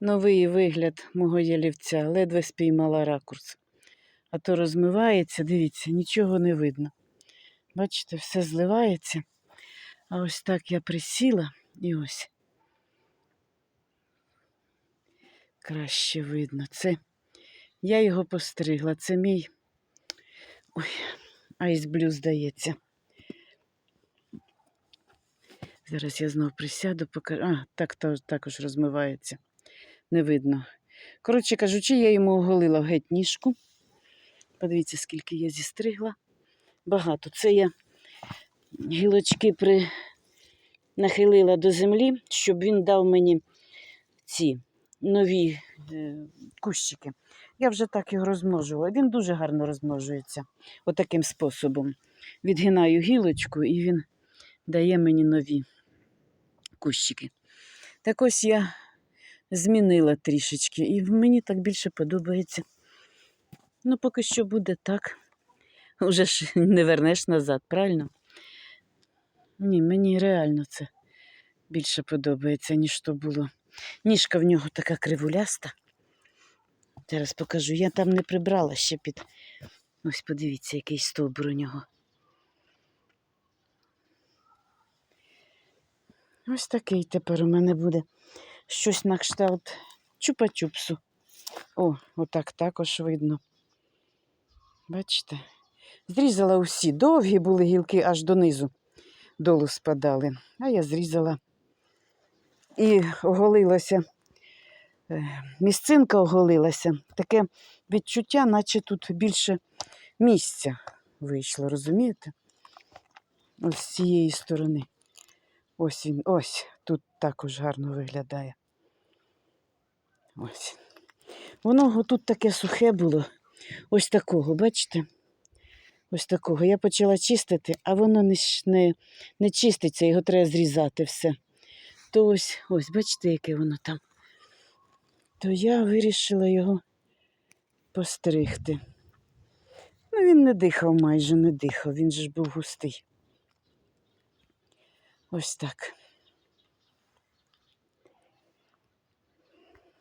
новий вигляд мого ялівця. Ледве спіймала ракурс. А то розмивається, дивіться, нічого не видно. Бачите, все зливається. А ось так я присіла і ось. Краще видно. Це я його постригла. Це мій ой, айсблю, здається. Зараз я знов присяду, покажу. А, так також розмивається. Не видно. Коротше кажучи, я йому оголила геть ніжку. Подивіться, скільки я зістригла. Багато. Це я гілочки при... нахилила до землі, щоб він дав мені ці нові е, кущики. Я вже так його розмножувала. Він дуже гарно розмножується. Отаким способом. Відгинаю гілочку і він дає мені нові кущики. Так ось я змінила трішечки, і мені так більше подобається. Ну, поки що буде так. Уже ж не вернеш назад, правильно? Ні, мені реально це більше подобається, ніж то було. Ніжка в нього така кривуляста. Зараз покажу. Я там не прибрала ще під. Ось подивіться, який стовбур у нього. Ось такий тепер у мене буде. Щось на кшталт чупа-чупсу. О, отак також видно. Бачите? Зрізала усі. Довгі були гілки аж донизу долу спадали. А я зрізала і оголилася. е, Місцинка оголилася. Таке відчуття, наче тут більше місця вийшло, розумієте? Ось з цієї сторони. Ось він, ось тут також гарно виглядає. Ось. Воно тут таке сухе було. Ось такого, бачите? Ось такого. Я почала чистити, а воно не, не, не чиститься, його треба зрізати все. То ось, ось, бачите, яке воно там. То я вирішила його постригти. Ну, він не дихав майже, не дихав, він же ж був густий. Ось так.